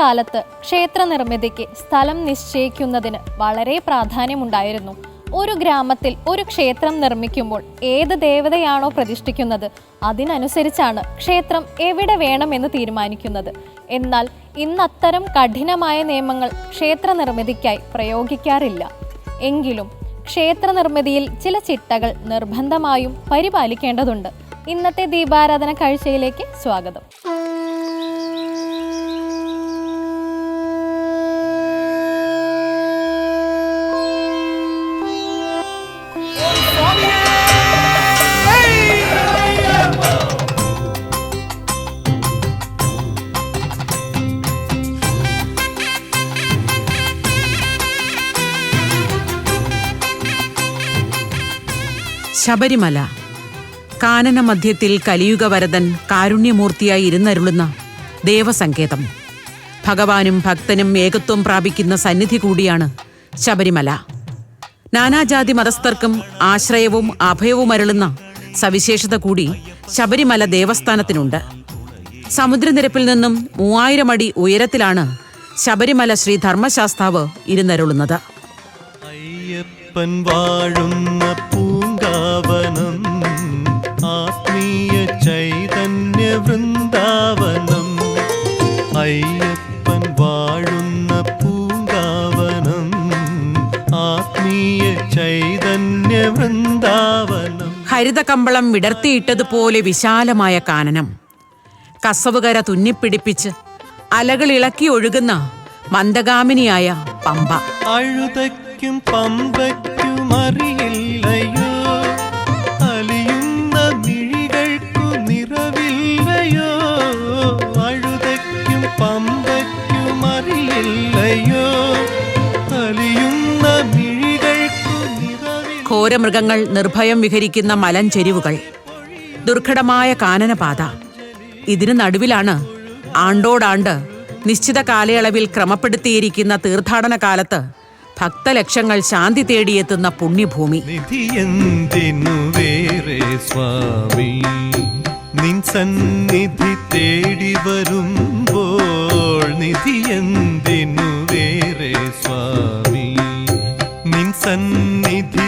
കാലത്ത് ക്ഷേത്ര നിർമ്മിതിക്ക് സ്ഥലം നിശ്ചയിക്കുന്നതിന് വളരെ പ്രാധാന്യമുണ്ടായിരുന്നു. ഒരു ഗ്രാമത്തിൽ ഒരു ക്ഷേത്രം നിർമ്മിക്കുമ്പോൾ ഏത് ദേവതയാണോ പ്രതിഷ്ഠിക്കുന്നത് അതിനനുസരിച്ചാണ് ക്ഷേത്രം എവിടെ വേണമെന്ന് തീരുമാനിക്കുന്നത്. എന്നാൽ ഇന്നത്തരം കഠിനമായ നിയമങ്ങൾ ക്ഷേത്ര നിർമ്മിതിക്കായി പ്രയോഗിക്കാറില്ല. എങ്കിലും ക്ഷേത്ര നിർമ്മിതിയിൽ ചില ചിട്ടകൾ നിർബന്ധമായും പരിപാലിക്കേണ്ടതുണ്ട്. ഇന്നത്തെ ദീപാരാധന കാഴ്ചയിലേക്ക് സ്വാഗതം. ശബരിമല. കാനന മധ്യത്തിൽ കലിയുഗ വരതൻ കാരുണ്യമൂർത്തിയായി ഇരുന്നരുളുന്ന ദേവസങ്കേതം. ഭഗവാനും ഭക്തനും ഏകത്വം പ്രാപിക്കുന്ന സന്നിധി കൂടിയാണ് ശബരിമല. നാനാജാതി മതസ്ഥർക്കും ആശ്രയവും അഭയവും അരുളുന്ന സവിശേഷത കൂടി ശബരിമല ദേവസ്ഥാനത്തിനുണ്ട്. സമുദ്രനിരപ്പിൽ നിന്നും മൂവായിരം അടി ഉയരത്തിലാണ് ശബരിമല ശ്രീ ധർമ്മശാസ്താവ് ഇരുന്നരുളുന്നത്. അയ്യപ്പൻ വാഴുന്ന വൃന്ദാവനം. അയ്യപ്പൻ വാഴുന്ന പൂങ്കാവനം. ആത്മീയ ചൈതന്യ വൃന്ദാവനം. ഹരിതകമ്പളം വിടർത്തിയിട്ടതുപോലെ വിശാലമായ കാനനം. കസവുകര തുന്നിപ്പിടിപ്പിച്ച് അലകൾ ഇളക്കി ഒഴുകുന്ന മന്ദഗാമിനിയായ പമ്പ. അഴുതയ്ക്കും പമ്പയ്ക്കും അറിയില്ലയോ നിറവിൽ ഘോരമൃഗങ്ങൾ നിർഭയം വിഹരിക്കുന്ന മലഞ്ചെരിവുകൾ ദുർഘടമായ കാനനപാത. ഇതിനു നടുവിലാണ് ആണ്ടോടാണ്ട് നിശ്ചിത കാലയളവിൽ ക്രമപ്പെടുത്തിയിരിക്കുന്ന തീർത്ഥാടന കാലത്ത് ഭക്തലക്ഷങ്ങൾ ശാന്തി തേടിയെത്തുന്ന പുണ്യഭൂമി. നിൻ സന്നിധി സ്വാമി? നിൻ സന്നിധി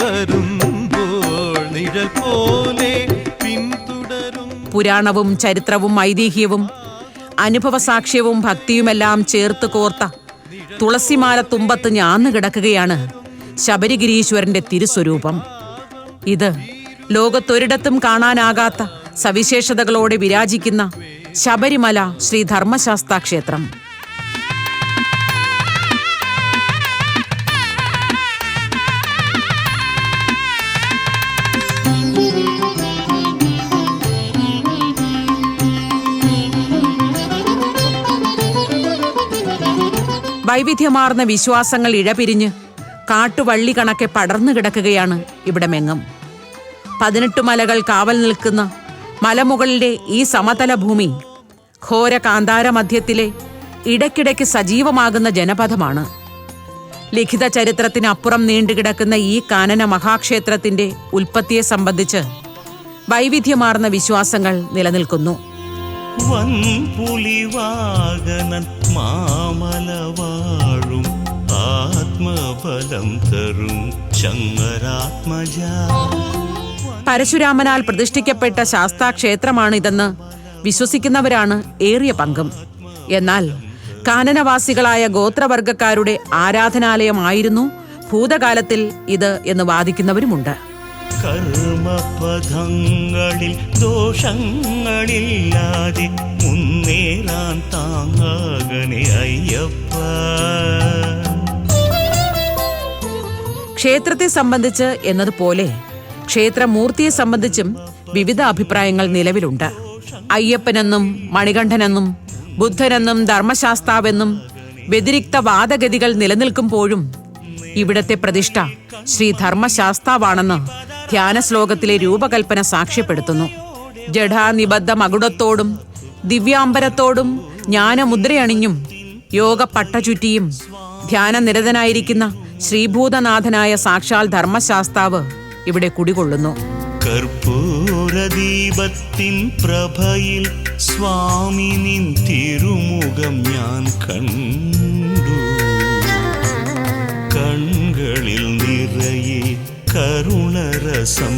വരുമ്പോൾ നിഴൽ പോലെ പിന്തുടരും. പുരാണവും ചരിത്രവും ഐതിഹ്യവും അനുഭവസാക്ഷ്യവും ഭക്തിയുമെല്ലാം ചേർത്ത് കോർത്ത തുളസിമാല തുമ്പത്ത് ഞാന്ന് കിടക്കുകയാണ് ശബരിഗിരീശ്വരന്റെ തിരുസ്വരൂപം. ഇത് ലോകത്തൊരിടത്തും കാണാനാകാത്ത സവിശേഷതകളോടെ വിരാജിക്കുന്ന ശബരിമല ശ്രീ ധർമ്മശാസ്താ ക്ഷേത്രം വൈവിധ്യമാർന്ന വിശ്വാസങ്ങൾ ഇഴപിരിഞ്ഞ് കാട്ടുവള്ളി കണക്കെ പടർന്നു കിടക്കുകയാണ് ഇവിടെ മെങ്ങും. പതിനെട്ട് മലകൾ കാവൽ നിൽക്കുന്ന മലമുകളിലെ ഈ സമതല ഭൂമി ഘോര കാന്താര മധ്യത്തിലെ ഇടയ്ക്കിടയ്ക്ക് സജീവമാകുന്ന ജനപഥമാണ്. ലിഖിത ചരിത്രത്തിനപ്പുറം നീണ്ടുകിടക്കുന്ന ഈ കാനന മഹാക്ഷേത്രത്തിന്റെ ഉൽപ്പത്തിയെ സംബന്ധിച്ച് വൈവിധ്യമാർന്ന വിശ്വാസങ്ങൾ നിലനിൽക്കുന്നു. വൻപുലിവാകനൻ ആത്മബലം തരും ചങ്ങരാത്മജ പരശുരാമനാൽ പ്രതിഷ്ഠിക്കപ്പെട്ട ശാസ്താ ക്ഷേത്രമാണിതെന്ന് വിശ്വസിക്കുന്നവരാണ് ഏറിയ പങ്കും. എന്നാൽ കാനനവാസികളായ ഗോത്രവർഗക്കാരുടെ ആരാധനാലയമായിരുന്നു ഭൂതകാലത്തിൽ ഇത് എന്ന് വാദിക്കുന്നവരുമുണ്ട്. കർമ്മപഥങ്ങളിൽ ദോഷങ്ങളില്ലാതെ മുന്നേറാൻ താങ്ങാകനെ അയ്യപ്പ. ക്ഷേത്രത്തെ സംബന്ധിച്ച് എന്നതുപോലെ ക്ഷേത്രമൂർത്തിയെ സംബന്ധിച്ചും വിവിധ അഭിപ്രായങ്ങൾ നിലവിലുണ്ട്. അയ്യപ്പനെന്നും മണികണ്ഠനെന്നും ബുദ്ധനെന്നും ധർമ്മശാസ്താവെന്നും വ്യതിരിക്ത വാദഗതികൾ നിലനിൽക്കുമ്പോഴും ഇവിടത്തെ പ്രതിഷ്ഠ ശ്രീ ധർമ്മശാസ്താവാണെന്ന് ധ്യാന ശ്ലോകത്തിലെ രൂപകൽപ്പന സാക്ഷ്യപ്പെടുത്തുന്നു. ജഡാനിബദ്ധ മകുടത്തോടും ദിവ്യാംബരത്തോടും ജ്ഞാനമുദ്രയണിഞ്ഞും യോഗ പട്ടചുറ്റിയും ധ്യാനനിരതനായിരിക്കുന്ന ശ്രീഭൂതനാഥനായ സാക്ഷാൽ ധർമ്മശാസ്താവ് ഇവിടെ കുടികൊള്ളുന്നു. കർപ്പൂരദീപത്തിൻ പ്രഭയിൽ സ്വാമി നിൻ തിരുമുഖ ഞാൻ കണ്ടു. കൺകളിൽ നിറയെ കരുണരസം.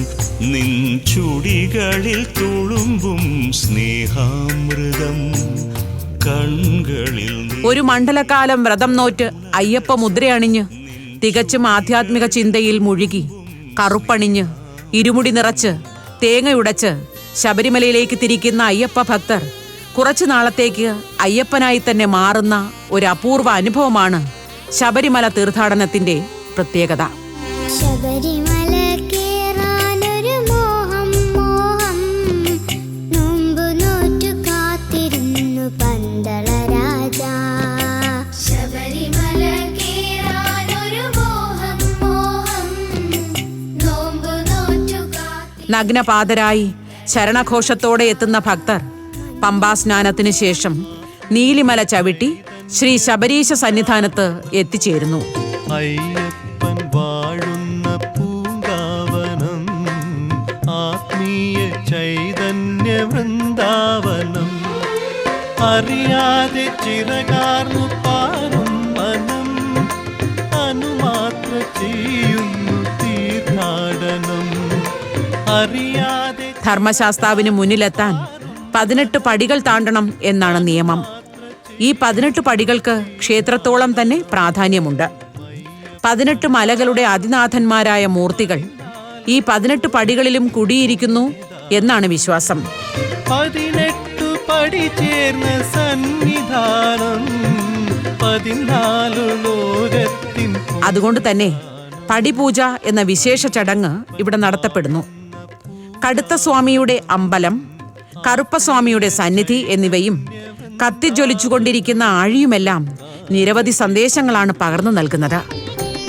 നിൻ ചുടികളിൽ തുളുമ്പും സ്നേഹാമൃതം. കണ്ണുകളിൽ ഒരു മണ്ഡലകാലം വ്രതം നോറ്റ് അയ്യപ്പ മുദ്രയണിഞ്ഞ് തികച്ചും ആധ്യാത്മിക ചിന്തയിൽ മുഴുകി കറുപ്പണിഞ്ഞ് ഇരുമുടി നിറച്ച് തേങ്ങയുടച്ച് ശബരിമലയിലേക്ക് തിരിക്കുന്ന അയ്യപ്പ ഭക്തർ കുറച്ചു നാളത്തേക്ക് അയ്യപ്പനായി തന്നെ മാറുന്ന ഒരു അപൂർവ അനുഭവമാണ് ശബരിമല തീർത്ഥാടനത്തിന്റെ പ്രത്യേകത. ശബരിമല കേറാനൊരു മോഹം മോഹം. നോമ്പ് നോറ്റു കാത്തിരുന്നു പന്തള ശബരിമല കേറാനൊരു മോഹം മോഹം. നോമ്പ് നോറ്റു കാത്തി നഗ്നപാതരായി ശരണഘോഷത്തോടെ എത്തുന്ന ഭക്തർ പമ്പാസ്നാനത്തിന് ശേഷം നീലിമല ചവിട്ടി ശ്രീ ശബരീശ സന്നിധാനത്ത് എത്തിച്ചേരുന്നു. അറിയാതെ ചിറകാർന്നു പാറും മനം അനുമാത്ര ചെയ്യുന്നു തീർത്ഥാടനം. അറിയാതെ ധർമ്മശാസ്താവിന് മുന്നിലെത്താൻ പതിനെട്ട് പടികൾ താണ്ടണം എന്നാണ് നിയമം. ഈ പതിനെട്ട് പടികൾക്ക് ക്ഷേത്രത്തോളം തന്നെ പ്രാധാന്യമുണ്ട്. പതിനെട്ട് മലകളുടെ അതിനാഥന്മാരായ മൂർത്തികൾ. ഈ പതിനെട്ട് പടികളിലും കുടിയിരിക്കുന്നു എന്നാണ് വിശ്വാസം. പതിനെട്ടു പടി ചേർന്ന സന്നിധാനം പതിനാലു ലോകത്തിൻ അതുകൊണ്ട് തന്നെ പടിപൂജ എന്ന വിശേഷ ചടങ്ങ് ഇവിടെ നടത്തപ്പെടുന്നു. കടുത്ത സ്വാമിയുടെ അമ്പലം കറുപ്പസ്വാമിയുടെ സന്നിധി എന്നിവയും കത്തിജ്വലിച്ചുകൊണ്ടിരിക്കുന്ന ആഴിയുമെല്ലാം നിരവധി സന്ദേശങ്ങളാണ് പകർന്നു നൽകുന്നത്.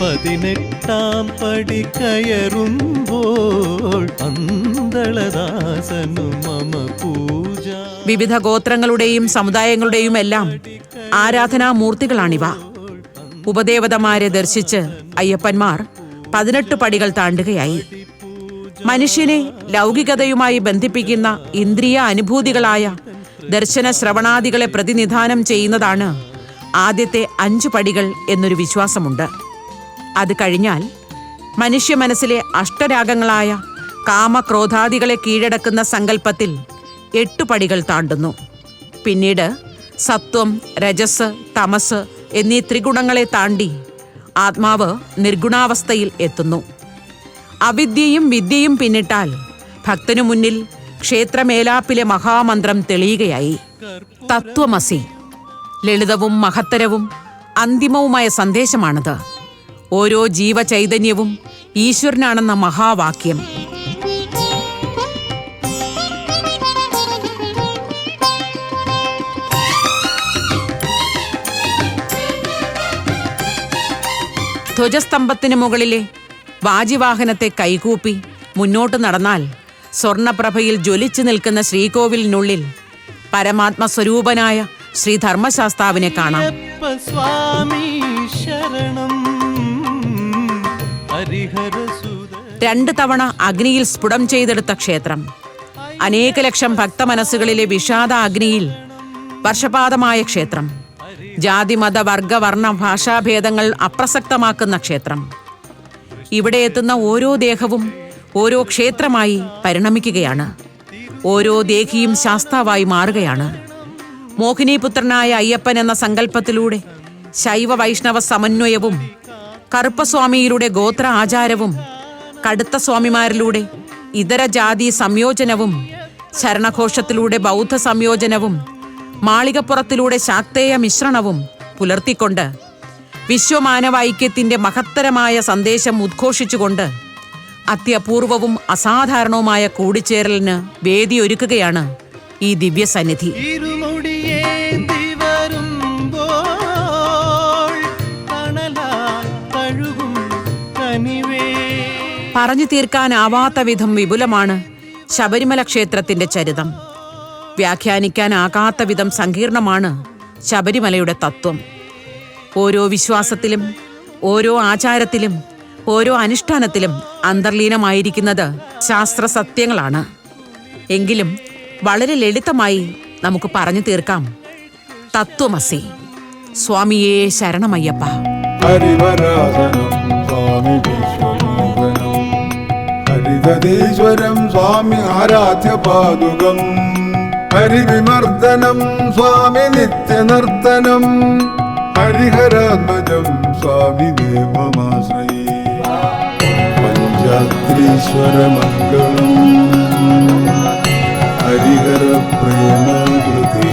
പതിനെട്ടാം പടി കയറുമ്പോൾ മമ പൂജ. വിവിധ ഗോത്രങ്ങളുടെയും സമുദായങ്ങളുടെയും എല്ലാം ആരാധനാ ആരാധനാമൂർത്തികളാണിവ ഉപദേവതമാരെ ദർശിച്ച് അയ്യപ്പന്മാർ പതിനെട്ട് പടികൾ താണ്ടുകയായി. മനുഷ്യനെ ലൗകികതയുമായി ബന്ധിപ്പിക്കുന്ന ഇന്ദ്രിയ അനുഭൂതികളായ ദർശന ശ്രവണാദികളെ പ്രതിനിധാനം ചെയ്യുന്നതാണ് ആദ്യത്തെ അഞ്ചു പടികൾ എന്നൊരു വിശ്വാസമുണ്ട്. അത് കഴിഞ്ഞാൽ മനുഷ്യ മനസ്സിലെ അഷ്ടരാഗങ്ങളായ കാമക്രോധാദികളെ കീഴടക്കുന്ന സങ്കല്പത്തിൽ എട്ടു പടികൾ താണ്ടുന്നു. പിന്നീട് സത്വം രജസ് തമസ് എന്നീ ത്രിഗുണങ്ങളെ താണ്ടി ആത്മാവ് നിർഗുണാവസ്ഥയിൽ എത്തുന്നു. അവിദ്യയും വിദ്യയും പിന്നിട്ടാൽ ഭക്തനു മുന്നിൽ ക്ഷേത്രമേലാപ്പിലെ മഹാമന്ത്രം തെളിയുകയായി. തത്വമസി ലളിതവും മഹത്തരവും അന്തിമവുമായ സന്ദേശമാണത്. ഓരോ ജീവചൈതന്യവും ഈശ്വരനാണെന്ന മഹാവാക്യം. ധ്വജസ്തംഭത്തിന് മുകളിലെ വാജിവാഹനത്തെ കൈകൂപ്പി മുന്നോട്ട് നടന്നാൽ സ്വർണപ്രഭയിൽ ജ്വലിച്ചു നിൽക്കുന്ന ശ്രീകോവിലിനുള്ളിൽ പരമാത്മസ്വരൂപനായ ശ്രീധർമ്മശാസ്താവിനെ ശ്രീ ധർമ്മശാസ്താവിനെ കാണാം. സ്വാമി ശരണം. രണ്ട് തവണ അഗ്നിയിൽ സ്ഫുടം ചെയ്തെടുത്ത ക്ഷേത്രം. അനേക ലക്ഷം ഭക്തമനസ്സുകളിലെ വിഷാദ അഗ്നിയിൽ വർഷപാതമായ ക്ഷേത്രം. ജാതി മത വർഗ വർണ ഭാഷാഭേദങ്ങൾ അപ്രസക്തമാക്കുന്ന ക്ഷേത്രം. ഇവിടെ എത്തുന്ന ഓരോ ദേഹവും ഓരോ ക്ഷേത്രമായി പരിണമിക്കുകയാണ്. ഓരോ ദേഹിയും ശാസ്താവായി മാറുകയാണ്. മോഹിനിപുത്രനായ അയ്യപ്പൻ എന്ന സങ്കല്പത്തിലൂടെ ശൈവ വൈഷ്ണവ സമന്വയവും കറുപ്പസ്വാമിയിലൂടെ ഗോത്ര ആചാരവും കടുത്ത സ്വാമിമാരിലൂടെ ഇതര ജാതി സംയോജനവും ശരണഘോഷത്തിലൂടെ ബൗദ്ധ സംയോജനവും മാളികപ്പുറത്തിലൂടെ ശാക്തേയ മിശ്രണവും പുലർത്തിക്കൊണ്ട് വിശ്വമാനവൈക്യത്തിന്റെ മഹത്തരമായ സന്ദേശം ഉദ്ഘോഷിച്ചുകൊണ്ട് അത്യപൂർവവും അസാധാരണവുമായ കൂടിച്ചേരലിന് വേദിയൊരുക്കുകയാണ് ഈ ദിവ്യസന്നിധി. പറഞ്ഞു തീർക്കാനാവാത്ത വിധം വിപുലമാണ് ശബരിമല ക്ഷേത്രത്തിന്റെ ചരിതം. വ്യാഖ്യാനിക്കാനാകാത്ത വിധം സങ്കീർണമാണ് ശബരിമലയുടെ തത്വം. ഓരോ വിശ്വാസത്തിലും ഓരോ ആചാരത്തിലും ഓരോ അനുഷ്ഠാനത്തിലും അന്തർലീനമായിരിക്കുന്നത് ശാസ്ത്ര സത്യങ്ങളാണ് എങ്കിലും വളരെ ലളിതമായി നമുക്ക് പറഞ്ഞു തീർക്കാം. തത്വമസി. സ്വാമിയേ ശരണമയ്യപ്പ. ഹരിവരാസനം സ്വാമി ഹരിതീശ്വരം സ്വാമി ആരാധ്യ പാതുകം ഹരിവിമർദ്ദനം സ്വാമി നിത്യനർത്തനം ഹരിഹരാത്മജം സ്വാമി ദേവമാശ്രയേ. പഞ്ചാത്രീശ്വരമംഗളം. ഹരിഹര പ്രേമാകൃതി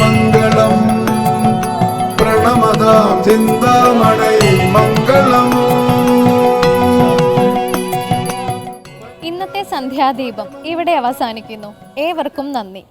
മംഗളം പ്രണമതാം ചിന്താമണൈ മംഗളം ഇന്നത്തെ സന്ധ്യാദീപം ഇവിടെ അവസാനിക്കുന്നു. ഏവർക്കും നന്ദി.